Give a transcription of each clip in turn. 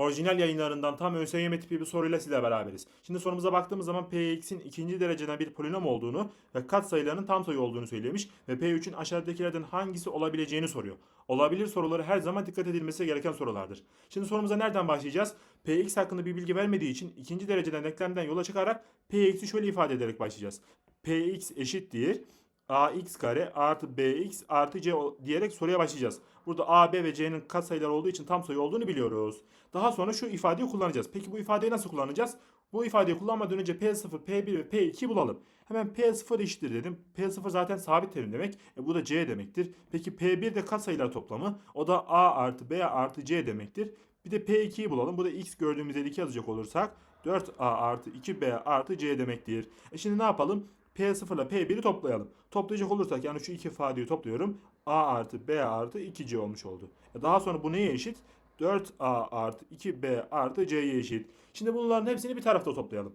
Orijinal yayınlarından tam ÖSYM tipi bir soruyla sizle beraberiz. Şimdi sorumuza baktığımız zaman Px'in ikinci dereceden bir polinom olduğunu ve katsayılarının tam sayı olduğunu söylemiş ve P3'ün aşağıdakilerden hangisi olabileceğini soruyor. Olabilir soruları her zaman dikkat edilmesi gereken sorulardır. Şimdi sorumuza nereden başlayacağız? Px hakkında bir bilgi vermediği için ikinci dereceden denklemden yola çıkarak Px'i şöyle ifade ederek başlayacağız. Px eşittir ax kare artı bx artı c diyerek soruya başlayacağız. Burada a, b ve c'nin katsayılar olduğu için tam sayı olduğunu biliyoruz. Daha sonra şu ifadeyi kullanacağız. Peki bu ifadeyi nasıl kullanacağız? Bu ifadeyi kullanmadan önce P0, P1 ve P2'yi bulalım. Hemen P0 eşittir dedim. P0 zaten sabit terim demek. E bu da C demektir. Peki P1 de katsayılar toplamı. O da A artı B artı C demektir. Bir de P2'yi bulalım. Bu da X gördüğümüz yere 2 yazacak olursak 4A artı 2B artı C demektir. E şimdi ne yapalım? P0 ile P1'i toplayalım. Toplayacak olursak yani şu iki ifadeyi topluyorum. A artı B artı 2C olmuş oldu. E daha sonra bu neye eşit? 4A artı 2B artı C'ye eşit. Şimdi bunların hepsini bir tarafta toplayalım.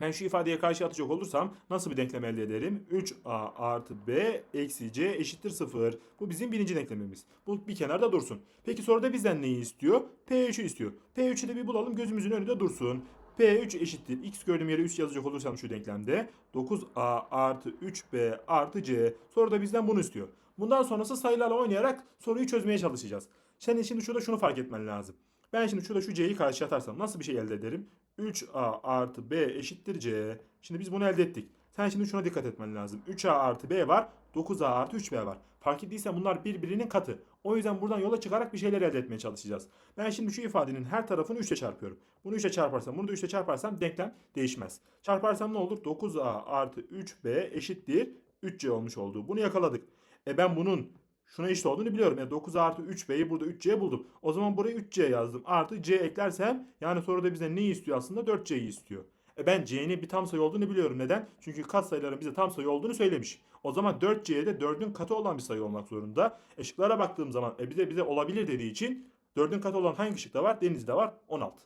Ben şu ifadeye karşı atacak olursam nasıl bir denklem elde ederim? 3a artı b eksi c eşittir 0. Bu bizim birinci denklemimiz. Bu bir kenarda dursun. Peki soruda bizden neyi istiyor? P3'ü istiyor. P3'ü de bir bulalım gözümüzün önünde dursun. P3 eşittir. X gördüğüm yere 3 yazacak olursam şu denklemde 9a artı 3b artı c. Soruda bizden bunu istiyor. Bundan sonrası sayılarla oynayarak soruyu çözmeye çalışacağız. Sen şimdi şurada şunu fark etmen lazım. Ben şimdi şurada şu c'yi karşıya atarsam nasıl bir şey elde ederim? 3a artı b eşittir c. Şimdi biz bunu elde ettik. Sen şimdi şuna dikkat etmen lazım. 3a artı b var. 9a artı 3b var. Fark ettiysen bunlar birbirinin katı. O yüzden buradan yola çıkarak bir şeyler elde etmeye çalışacağız. Ben şimdi şu ifadenin her tarafını 3 ile çarpıyorum. Bunu 3 ile çarparsam, bunu da 3 ile çarparsam denklem değişmez. Çarparsam ne olur? 9a artı 3b eşittir 3c olmuş oldu. Bunu yakaladık. E ben bunun şuna eşit olduğunu biliyorum. Yani 9 artı 3b'yi burada 3c buldum. O zaman buraya 3c yazdım. Artı c eklersem yani soruda bize neyi istiyor aslında? 4c'yi istiyor. E ben c'nin bir tam sayı olduğunu biliyorum. Neden? Çünkü katsayıların bize tam sayı olduğunu söylemiş. O zaman 4c'ye de 4'ün katı olan bir sayı olmak zorunda. E baktığım zaman e bize bize olabilir dediği için 4'ün katı olan hangi şıkta var? Denizde var 16.